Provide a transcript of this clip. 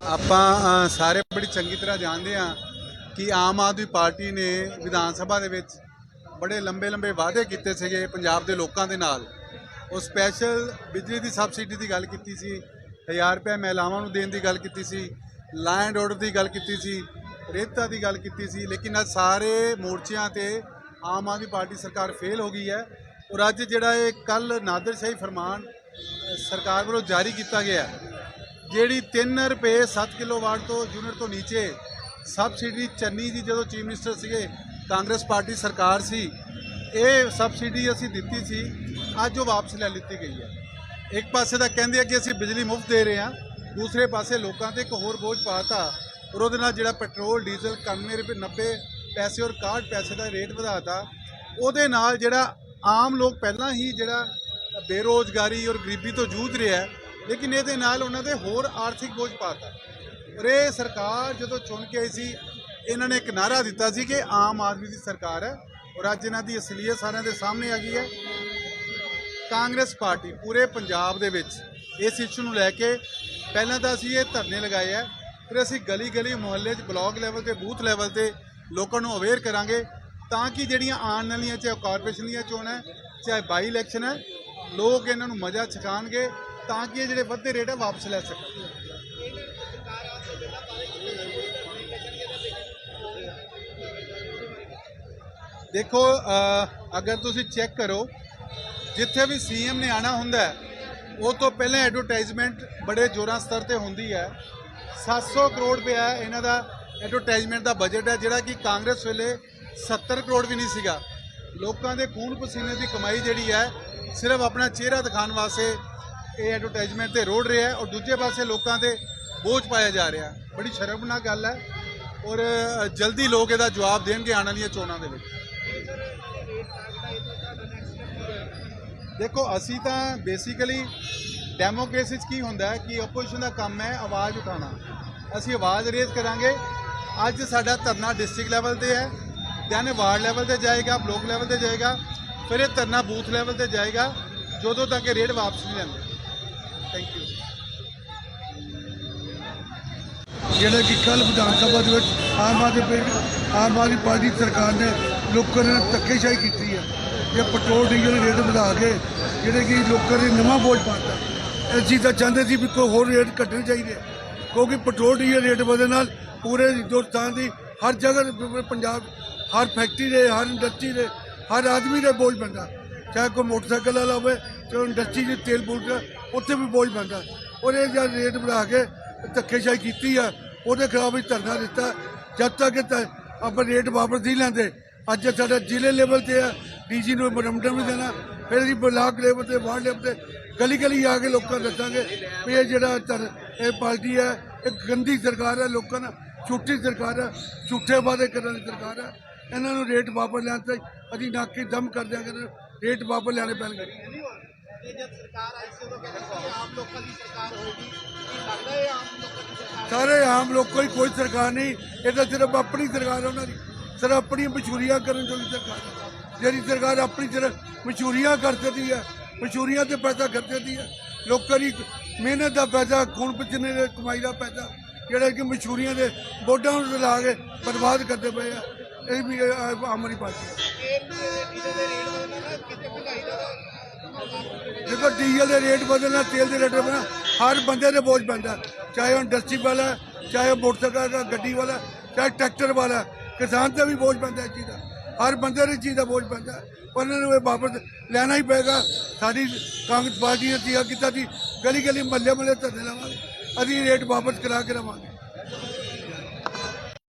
ਆਪਾਂ ਸਾਰੇ ਬੜੀ ਚੰਗੀ ਤਰ੍ਹਾਂ ਜਾਣਦੇ ਹਾਂ ਕਿ ਆਮ ਆਦਮੀ ਪਾਰਟੀ ਨੇ ਵਿਧਾਨ ਸਭਾ ਦੇ ਵਿੱਚ ਬੜੇ ਲੰਬੇ ਲੰਬੇ ਵਾਅਦੇ ਕੀਤੇ ਸੀਗੇ ਪੰਜਾਬ ਦੇ ਲੋਕਾਂ ਦੇ ਨਾਲ। ਉਹ ਸਪੈਸ਼ਲ ਬਿਜਲੀ ਦੀ ਸਬਸਿਡੀ ਦੀ ਗੱਲ ਕੀਤੀ ਸੀ 1000 ਰੁਪਏ ਮਹਿਲਾਵਾਂ ਨੂੰ ਦੇਣ ਦੀ ਗੱਲ ਕੀਤੀ ਸੀ ਲੈਂਡ ਆਰਡਰ ਦੀ ਗੱਲ ਕੀਤੀ ਸੀ, ਰੇਤਾ ਦੀ ਗੱਲ ਕੀਤੀ ਸੀ, ਲੇਕਿਨ ਅੱਜ ਸਾਰੇ ਮੋਰਚਿਆਂ ਤੇ ਆਮ ਆਦਮੀ ਪਾਰਟੀ ਸਰਕਾਰ ਫੇਲ ਹੋ ਗਈ ਹੈ ਔਰ ਅੱਜ ਜਿਹੜਾ ਇਹ ਕੱਲ ਨਾਦਰਸ਼ਾਹੀ ਫਰਮਾਨ ਸਰਕਾਰ ਵੱਲੋਂ ਜਾਰੀ ਕੀਤਾ ਗਿਆ ਜਿਹੜੀ 3 ਰੁਪਏ 7 ਕਿਲੋਵਾਟ ਤੋਂ ਯੂਨਿਟ ਤੋਂ ਨੀਚੇ ਸਬਸਿਡੀ ਚੰਨੀ ਜੀ ਜਦੋਂ ਚੀਫ ਮਿਨਿਸਟਰ ਸੀਗੇ, ਕਾਂਗਰਸ ਪਾਰਟੀ ਸਰਕਾਰ ਸੀ, ਇਹ ਸਬਸਿਡੀ ਅਸੀਂ ਦਿੱਤੀ ਸੀ, ਅੱਜ ਉਹ ਵਾਪਸ ਲੈ ਲਿੱਤੀ ਗਈ ਹੈ। ਇੱਕ ਪਾਸੇ ਤਾਂ ਕਹਿੰਦੇ ਆ ਕਿ ਅਸੀਂ ਬਿਜਲੀ ਮੁਫਤ ਦੇ ਰਹੇ ਹਾਂ, ਦੂਸਰੇ ਪਾਸੇ ਲੋਕਾਂ ਤੇ ਇੱਕ ਹੋਰ ਬੋਝ ਪਾਤਾ, ਔਰ ਉਹਦੇ ਨਾਲ ਜਿਹੜਾ ਪੈਟਰੋਲ, ਡੀਜ਼ਲ 91 ਰੁਪਏ 90 ਪੈਸੇ ਔਰ 61 ਪੈਸੇ ਦਾ ਰੇਟ ਵਧਾਤਾ, ਉਹਦੇ ਨਾਲ ਜਿਹੜਾ ਆਮ ਲੋਕ ਪਹਿਲਾਂ ਹੀ ਜਿਹੜਾ ਬੇਰੋਜ਼ਗਾਰੀ ਔਰ ਗਰੀਬੀ ਤੋਂ ਜੂਝ ਰਿਹਾ ਹੈ ਲੇਕਿਨ ਇਹਦੇ ਨਾਲ ਉਹਨਾਂ ਦੇ ਹੋਰ ਆਰਥਿਕ ਬੋਝ ਪਾਤਾ ਔਰ ਇਹ ਸਰਕਾਰ ਜਦੋਂ ਚੁਣ ਕੇ ਆਈ ਸੀ ਇਹਨਾਂ ਨੇ ਇੱਕ ਨਾਰਾ ਦਿੱਤਾ ਸੀ ਕਿ ਆਮ ਆਦਮੀ ਦੀ ਸਰਕਾਰ ਹੈ ਔਰ ਅੱਜ ਇਹਨਾਂ ਦੀ ਅਸਲੀਅਤ ਸਾਰਿਆਂ ਦੇ ਸਾਹਮਣੇ ਆ ਗਈ ਹੈ। ਕਾਂਗਰਸ ਪਾਰਟੀ ਪੂਰੇ ਪੰਜਾਬ ਦੇ ਵਿੱਚ ਇਸ ਇਸ਼ੂ ਨੂੰ ਲੈ ਕੇ ਪਹਿਲਾਂ ਤਾਂ ਅਸੀਂ ਇਹ ਧਰਨੇ ਲਗਾਏ ਆ ਫਿਰ ਅਸੀਂ ਗਲੀ ਗਲੀ ਮੁਹੱਲੇ 'ਚ ਬਲਾਕ ਲੈਵਲ ਤੇ ਬੂਥ ਲੈਵਲ ਤੇ ਲੋਕਾਂ ਨੂੰ ਅਵੇਅਰ ਕਰਾਂਗੇ ਤਾਂ ਕਿ ਜਿਹੜੀਆਂ ਆਉਣ ਵਾਲੀਆਂ ਚਾਹੇ ਕਾਰਪੋਰੇਸ਼ਨ ਦੀਆਂ ਚੋਣਾਂ ਹੈ, ਚਾਹੇ ਬਾਈ ਇਲੈਕਸ਼ਨ ਹੈ ਲੋਕ ਇਹਨਾਂ ਨੂੰ ਮਜ਼ਾ ਛਕਾਣਗੇ ਤਾਂ ਕਿ ਇਹ ਜਿਹੜੇ ਵੱਧੇ ਰੇਟ ਹੈ ਵਾਪਸ ਲੈ ਸਕਣ। ਦੇਖੋ ਅਗਰ ਤੁਸੀਂ ਚੈੱਕ ਕਰੋ, ਜਿੱਥੇ ਵੀ ਸੀਐਮ ਨੇ ਆਣਾ ਹੁੰਦਾ ਉਹ ਤੋਂ ਪਹਿਲਾਂ ਐਡਵਰਟਾਈਜ਼ਮੈਂਟ ਬੜੇ ਜ਼ੋਰਾਂ ਸਤਰ ਤੇ ਹੁੰਦੀ ਹੈ। 700 ਕਰੋੜ ਰੁਪਇਆ ਇਹਨਾਂ ਦਾ ਐਡਵਰਟਾਈਜ਼ਮੈਂਟ ਦਾ ਬਜਟ ਹੈ, ਜਿਹੜਾ ਕਿ ਕਾਂਗਰਸ ਵੇਲੇ 70 ਕਰੋੜ ਵੀ ਨਹੀਂ ਸੀਗਾ। ਲੋਕਾਂ ਦੇ ਖੂਨ ਪਸੀਨੇ ਦੀ ਕਮਾਈ ਜਿਹੜੀ ਹੈ, ਸਿਰਫ ਆਪਣਾ ਚਿਹਰਾ ਦਿਖਾਉਣ ਵਾਸਤੇ ਇਹ ਐਡਵਰਟਾਈਜ਼ਮੈਂਟ ਤੇ ਰੋੜ ਰਿਹਾ ਔਰ ਦੂਜੇ ਪਾਸੇ ਲੋਕਾਂ ਤੇ ਬੋਝ ਪਾਇਆ ਜਾ ਰਿਹਾ ਬੜੀ ਸ਼ਰਮਨਾਕ ਗੱਲ ਹੈ ਔਰ ਜਲਦੀ ਲੋਕ ਇਹਦਾ ਜਵਾਬ ਦੇਣਗੇ ਆਉਣ ਵਾਲੀਆਂ ਚੋਣਾਂ ਦੇ ਵਿੱਚ। ਦੇਖੋ, ਅਸੀਂ ਤਾਂ ਬੇਸਿਕਲੀ ਡੈਮੋਕ੍ਰੇਸੀ 'ਚ ਕੀ ਹੁੰਦਾ ਕਿ ਆਪੋਜੀਸ਼ਨ ਦਾ ਕੰਮ ਹੈ ਆਵਾਜ਼ ਉਠਾਉਣਾ। ਅਸੀਂ ਆਵਾਜ਼ ਰੇਜ਼ ਕਰਾਂਗੇ। ਅੱਜ ਸਾਡਾ ਧਰਨਾ ਡਿਸਟ੍ਰਿਕਟ ਲੈਵਲ ਤੇ ਹੈ ਦੈਨ ਵਾਰਡ ਲੈਵਲ ਤੇ ਜਾਏਗਾ ਬਲੋਕ ਲੈਵਲ ਤੇ ਜਾਏਗਾ, ਫਿਰ ਇਹ ਧਰਨਾ ਬੂਥ ਲੈਵਲ ਤੇ ਜਾਏਗਾ, ਜਦੋਂ ਤੱਕ ਇਹ ਰੇਟ ਵਾਪਸ ਨਹੀਂ ਲੈਂਦੇ। ਥੈਂਕ ਯੂ ਜਿਹੜਾ ਕਿ ਕੱਲ ਵਿਧਾਨ ਸਭਾ ਦੇ ਵਿੱਚ ਆਮ ਆਦਮੀ ਪਾਰਟੀ- ਆਮ ਆਦਮੀ ਪਾਰਟੀ ਸਰਕਾਰ ਨੇ ਲੋਕਾਂ ਨਾਲ ਧੱਕੇਸ਼ਾਹੀ ਕੀਤੀ ਹੈ ਇਹ ਪੈਟਰੋਲ, ਡੀਜ਼ਲ ਦੇ ਰੇਟ ਵਧਾ ਕੇ ਜਿਹੜੇ ਕਿ ਲੋਕਾਂ ਦੇ ਨਵਾਂ ਬੋਝ ਪਾਤਾ ਅਸੀਂ ਤਾਂ ਚਾਹੁੰਦੇ ਸੀ ਵੀ ਕੋਈ ਹੋਰ ਰੇਟ ਘਟਣੇ ਚਾਹੀਦੇ, ਕਿਉਂਕਿ ਪੈਟਰੋਲ, ਡੀਜ਼ਲ ਰੇਟ ਵਧਣ ਨਾਲ ਪੂਰੇ ਹਿੰਦੁਸਤਾਨ ਦੀ ਹਰ ਜਗ੍ਹਾ ਤੇ ਪੂਰੇ ਪੰਜਾਬ, ਹਰ ਫੈਕਟਰੀ ਦੇ, ਹਰ ਇੰਡਸਟਰੀ ਦੇ, ਹਰ ਆਦਮੀ ਦੇ ਬੋਝ ਪੈਂਦਾ। ਚਾਹੇ ਕੋਈ ਮੋਟਰਸਾਈਕਲ ਵਾਲਾ ਹੋਵੇ, ਚਾਹੇ ਇੰਡਸਟਰੀ ਦੇ ਤੇਲ ਬੂਟ ਉੱਥੇ ਵੀ ਬੋਝ ਪੈਂਦਾ ਔਰ ਇਹ ਜਦ ਰੇਟ ਬਣਾ ਕੇ ਧੱਕੇਸ਼ਾਹੀ ਕੀਤੀ ਆ, ਉਹਦੇ ਖਿਲਾਫ ਵੀ ਧਰਨਾ ਦਿੱਤਾ। ਜਦ ਤੱਕ ਧ- ਆਪਾਂ ਰੇਟ ਵਾਪਸ ਨਹੀਂ ਲੈਂਦੇ, ਅੱਜ ਸਾਡਾ ਜ਼ਿਲ੍ਹੇ ਲੈਵਲ ਤੇ ਆ ਡੀਸੀ ਨੂੰ ਮੈਮੋਰੰਡਮ ਵੀ ਦੇਣਾ, ਫਿਰ ਅਸੀਂ ਬਲਾਕ ਲੈਵਲ ਤੇ, ਵਾਰਡ ਲੈਵਲ ਤੇ ਗਲੀ ਗਲੀ ਆ ਕੇ ਲੋਕਾਂ ਨੂੰ ਦੱਸਾਂਗੇ ਵੀ ਇਹ ਜਿਹੜਾ ਧਰ- ਇਹ ਪਾਰਟੀ ਹੈ ਇਹ ਗੰਦੀ ਸਰਕਾਰ ਹੈ ਲੋਕਾਂ ਨਾਲ ਝੂਠੀ ਸਰਕਾਰ ਹੈ ਝੂਠੇ ਵਾਅਦੇ ਕਰਨ ਦੀ ਸਰਕਾਰ ਹੈ ਇਹਨਾਂ ਨੂੰ ਰੇਟ ਵਾਪਸ ਲੈਣ ਤੇ ਅਸੀਂ ਨਾਕੇ ਦਮ ਕਰ ਦਿਆਂਗੇ, ਰੇਟ ਵਾਪਸ ਲੈਣੇ ਪੈਣਗੇ। ਇਹ ਜਦ ਸਰਕਾਰ ਆਈ ਸੀ ਉਦੋਂ ਕਹਿੰਦੇ ਸੀ ਆਮ ਲੋਕਾਂ ਦੀ ਸਰਕਾਰ ਹੋਏਗੀ। ਕੀ ਲੱਗਦਾ ਹੈ ਆਮ ਲੋਕਾਂ ਦੀ ਸਰਕਾਰ ਸਾਰੇ ਆਮ ਲੋਕਾਂ ਦੀ ਕੋਈ ਸਰਕਾਰ ਨਹੀਂ। ਇਹ ਤਾਂ ਸਿਰਫ ਆਪਣੀ ਸਰਕਾਰ ਹੈ ਉਹਨਾਂ ਦੀ। ਸਿਰਫ ਆਪਣੀ ਮਸ਼ਹੂਰੀਆਂ ਕਰਨ ਜੋਗੀ ਸਰਕਾਰ ਜਿਹੜੀ ਸਰਕਾਰ ਆਪਣੀ ਸਿਰਫ ਮਸ਼ਹੂਰੀਆਂ ਕਰ ਸਕਦੀ ਹੈ ਮਸ਼ਹੂਰੀਆਂ ਤੇ ਪੈਸਾ ਖਰਚ ਸਕਦੀ ਹੈ ਲੋਕਾਂ ਦੀ ਮਿਹਨਤ ਦਾ ਪੈਸਾ ਖੂਨ ਪਸੀਨੇ ਦੇ ਕਮਾਈ ਦਾ ਪੈਸਾ ਜਿਹੜਾ ਕਿ ਮਸ਼ਹੂਰੀਆਂ ਦੇ ਬੋਰਡਾਂ ਨੂੰ ਲਾ ਕੇ ਬਰਬਾਦ ਕਰਦੇ ਪਏ ਆ ਇਹ ਵੀ ਇਹ ਆਮ ਆਦਮੀ ਪਾਰਟੀ ਰੇਟ ਵਧਣਾ ਕਿਤੇ ਦਾ ਦੇਖੋ ਡੀਜ਼ਲ ਦੇ ਰੇਟ ਬਦਲਣਾ ਤੇਲ ਦੇ ਰੇਟ ਬਦਲਣਾ ਹਰ ਬੰਦੇ ਦੇ ਬੋਝ ਪੈਂਦਾ ਚਾਹੇ ਉਹ ਇੰਡਸਟਰੀ ਵਾਲਾ ਹੈ, ਚਾਹੇ ਉਹ ਮੋਟਰਸਾਈਕਲ ਦਾ ਗੱਡੀ ਵਾਲਾ ਹੈ, ਚਾਹੇ ਟਰੈਕਟਰ ਵਾਲਾ ਹੈ। ਕਿਸਾਨ ਤੇ ਵੀ ਬੋਝ ਪੈਂਦਾ ਇਸ ਚੀਜ਼ ਦਾ ਹਰ ਬੰਦੇ ਦੀ ਚੀਜ਼ ਦਾ ਬੋਝ ਪੈਂਦਾ ਹੈ। ਉਹਨਾਂ ਨੂੰ ਇਹ ਵਾਪਸ ਲੈਣਾ ਹੀ ਪਏਗਾ ਸਾਡੀ ਕਾਂਗਰਸ ਪਾਰਟੀ ਨੇ ਤੀਆ ਕੀਤਾ ਸੀ ਗਲੀ ਗਲੀ ਮੱਲੇ ਮੱਲੇ ਧਰਨੇ ਲਾਵਾਂਗੇ ਅਸੀਂ ਰੇਟ ਵਾਪਸ ਕਰਾ ਕੇ ਰਵਾਂਗੇ